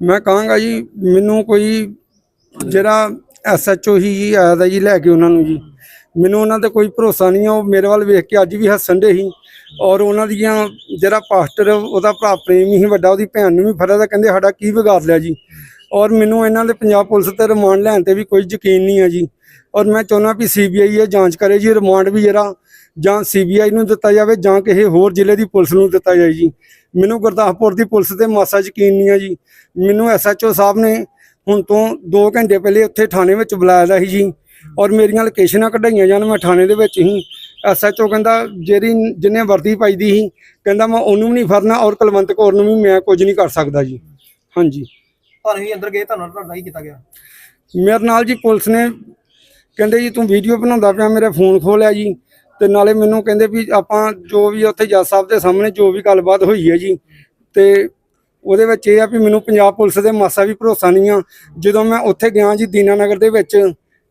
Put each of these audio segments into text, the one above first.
ਮੈਂ ਕਹਾਂਗਾ ਜੀ, ਮੈਨੂੰ ਕੋਈ ਜਿਹੜਾ ਐਸਐਚਓ ਹੀ ਜੀ, ਆਇਆ ਦਾ ਜੀ ਲੈ ਕੇ ਉਹਨਾਂ ਨੂੰ ਜੀ। ਮੈਨੂੰ ਉਹਨਾਂ ਤੇ ਕੋਈ ਭਰੋਸਾ ਨਹੀਂ ਆ, ਉਹ ਮੇਰੇ ਵੱਲ ਵੇਖ ਕੇ ਅੱਜ ਵੀ ਹੱਸਣ ਦੇ ਸੀ। ਔਰ ਉਹਨਾਂ ਦੀਆਂ ਜਿਹੜਾ ਪਾਸਟਰ, ਉਹਦਾ ਭਰਾ ਪ੍ਰੇਮ ਹੀ ਵੱਡਾ, ਉਹਦੀ ਭੈਣ ਨੂੰ ਵੀ ਫੜਿਆ ਕਹਿੰਦੇ ਸਾਡਾ ਕੀ ਵਿਗਾੜ ਲਿਆ ਜੀ। ਔਰ ਮੈਨੂੰ ਇਹਨਾਂ ਦੇ ਪੰਜਾਬ ਪੁਲਿਸ ਤੇ ਰਿਮਾਂਡ ਲੈਣ ਤੇ ਵੀ ਕੋਈ ਯਕੀਨ ਨਹੀਂ ਹੈ ਜੀ। ਔਰ ਮੈਂ ਚਾਹੁੰਦਾ ਵੀ ਸੀਬੀਆਈ ਇਹ ਜਾਂਚ ਕਰੇ ਜੀ, ਰਿਮਾਂਡ ਵੀ ਜਿਹੜਾ ਜਾਂ ਸੀਬੀਆਈ ਨੂੰ ਦਿੱਤਾ ਜਾਵੇ ਜਾਂ ਕਿਸੇ ਹੋਰ ਜ਼ਿਲ੍ਹੇ ਦੀ ਪੁਲਿਸ ਨੂੰ ਦਿੱਤਾ ਜਾਏ ਜੀ। ਮੈਨੂੰ ਗੁਰਦਾਸਪੁਰ ਦੀ ਪੁਲਿਸ ਤੇ ਮਾਸਾ ਯਕੀਨ ਨਹੀਂ ਹੈ ਜੀ। ਮੈਨੂੰ ਐਸਐਚਓ ਸਾਹਿਬ ਨੇ ਹੁਣ ਤੋਂ 2 ਘੰਟੇ ਪਹਿਲੇ ਉੱਥੇ ਥਾਣੇ ਵਿੱਚ ਬੁਲਾਇਆ ਦਾ ਸੀ ਜੀ ਔਰ ਮੇਰੀਆਂ ਲੋਕੇਸ਼ਨਾਂ ਕਢਾਈਆਂ ਜਾਣ ਮੈਂ ਥਾਣੇ ਦੇ ਵਿੱਚ ਹੀ। ਐਸਐਚਓ ਕਹਿੰਦਾ ਜਿਹੜੀ ਜਿਹਨੇ ਵਰਦੀ ਪਾਈ ਦੀ ਸੀ ਕਹਿੰਦਾ ਮੈਂ ਉਹਨੂੰ ਵੀ ਨਹੀਂ ਫੜਨਾ ਔਰ ਕੁਲਵੰਤ ਕੌਰ ਨੂੰ ਵੀ ਮੈਂ ਕੁਝ ਨਹੀਂ ਕਰ ਸਕਦਾ ਜੀ। ਹਾਂਜੀ। ਤੁਹਾਨੂੰ ਹੀ ਅੰਦਰ ਗਏ ਤੁਹਾਨੂੰ ਤੁਹਾਡਾ ਹੀ ਕੀਤਾ ਗਿਆ। ਮੇਰੇ ਨਾਲ ਜੀ ਪੁਲਿਸ ਨੇ ਕਹਿੰਦੇ ਜੀ ਤੂੰ ਵੀਡੀਓ ਬਣਾਉਂਦਾ ਪਿਆ ਮੇਰੇ ਫੋਨ ਖੋਲਿਆ ਜੀ। ਤੇ ਨਾਲੇ ਮੈਨੂੰ ਕਹਿੰਦੇ ਵੀ ਆਪਾਂ ਜੋ ਵੀ ਉੱਥੇ ਜੱਜ ਸਾਹਿਬ ਦੇ ਸਾਹਮਣੇ ਜੋ ਵੀ ਗੱਲਬਾਤ ਹੋਈ ਹੈ ਜੀ, ਤੇ ਉਹਦੇ ਵਿੱਚ ਇਹ ਆ ਵੀ ਮੈਨੂੰ ਪੰਜਾਬ ਪੁਲਿਸ ਦੇ ਮਾਸਾ ਵੀ ਭਰੋਸਾ ਨਹੀਂ ਆ। ਜਦੋਂ ਮੈਂ ਉੱਥੇ ਗਿਆ ਜੀ ਦੀਨਾਨਗਰ ਦੇ ਵਿੱਚ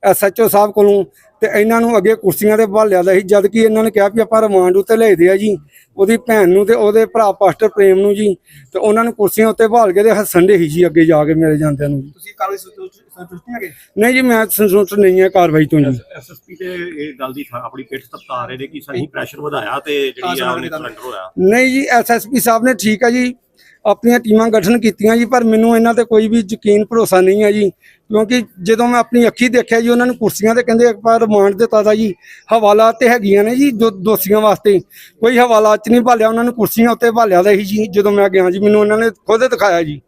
ਐਸਐਚਓ ਸਾਹਿਬ ਕੋਲੋਂ ਤੇ ਇਹਨਾਂ ਨੂੰ ਅੱਗੇ ਕੁਰਸੀਆਂ ਤੇ ਬਹਾਲਿਆ ਦਾ ਸੀ ਜਦ ਕਿ ਇਹਨਾਂ ਨੇ ਕਿਹਾ ਵੀ ਆਪਾਂ ਰਿਮਾਂਡ ਉੱਤੇ ਲੈ ਦੇ ਆ ਜੀ ਉਹਦੀ ਭੈਣ ਨੂੰ ਤੇ ਉਹਦੇ ਭਰਾ ਪਾਸਟਰ ਪ੍ਰੇਮ ਨੂੰ ਜੀ ਤੇ ਉਹਨਾਂ ਨੂੰ ਕੁਰਸੀਆਂ ਉੱਤੇ ਬਹਾਲ ਕੇ ਤੇ ਹੱਸਣ ਦੇ ਸੀ ਜੀ ਅੱਗੇ ਜਾ ਕੇ ਮੇਰੇ ਜਾਂਦਿਆਂ ਨੂੰ ਤੁਸੀਂ ਕਾਰਵਾਈ ਸੰਤੁਸ਼ਟ ਨਹੀਂ ਹੈਗੇ? ਨਹੀਂ ਜੀ ਮੈਂ ਸੰਤੁਸ਼ਟ ਨਹੀਂ ਹੈ ਕਾਰਵਾਈ ਤੋਂ ਜੀ। ਐਸਐਸਪੀ ਤੇ ਇਹ ਗੱਲ ਦੀ ਆਪਣੀ ਪਿੱਠ ਤਪਕਾ ਰਹੇ ਨੇ ਕਿ ਸਹੀ ਪ੍ਰੈਸ਼ਰ ਵਧਾਇਆ ਤੇ ਜਿਹੜੀ ਆ ਉਹਨੇ ਸਰੈਂਡਰ ਹੋਇਆ। ਨਹੀਂ ਜੀ ਐਸਐਸਪੀ ਸਾਹਿਬ ਨੇ ਠੀਕ ਹੈ ਜੀ ਆਪਣੀਆਂ ਟੀਮਾਂ ਗਠਨ ਕੀਤੀਆਂ ਜੀ, ਪਰ ਮੈਨੂੰ ਇਹਨਾਂ ਤੇ ਕੋਈ ਵੀ ਯਕੀਨ ਭਰੋਸਾ ਨਹੀਂ ਹੈ ਜੀ। ਕਿਉਂਕਿ ਜਦੋਂ ਮੈਂ ਆਪਣੀ ਅੱਖੀ ਦੇਖਿਆ ਜੀ, ਉਹਨਾਂ ਨੂੰ ਕੁਰਸੀਆਂ ਤੇ ਕਹਿੰਦੇ ਇੱਕ ਵਾਰ ਰਿਮਾਂਡ ਦਿੱਤਾ ਦਾ ਜੀ। ਹਵਾਲਾ ਤੇ ਹੈਗੀਆਂ ਨੇ ਜੀ ਦੋ- ਦੋਸ਼ੀਆਂ ਵਾਸਤੇ। ਕੋਈ ਹਵਾਲਾ ਚ ਨਹੀਂ ਭਾਲਿਆ, ਉਹਨਾਂ ਨੂੰ ਕੁਰਸੀਆਂ ਉੱਤੇ ਭਾਲਿਆ ਦਾ ਹੀ ਜੀ, ਜਦੋਂ ਮੈਂ ਗਿਆ ਜੀ, ਮੈਨੂੰ ਉਹਨਾਂ ਨੇ ਖੁਦ ਦਿਖਾਇਆ ਜੀ।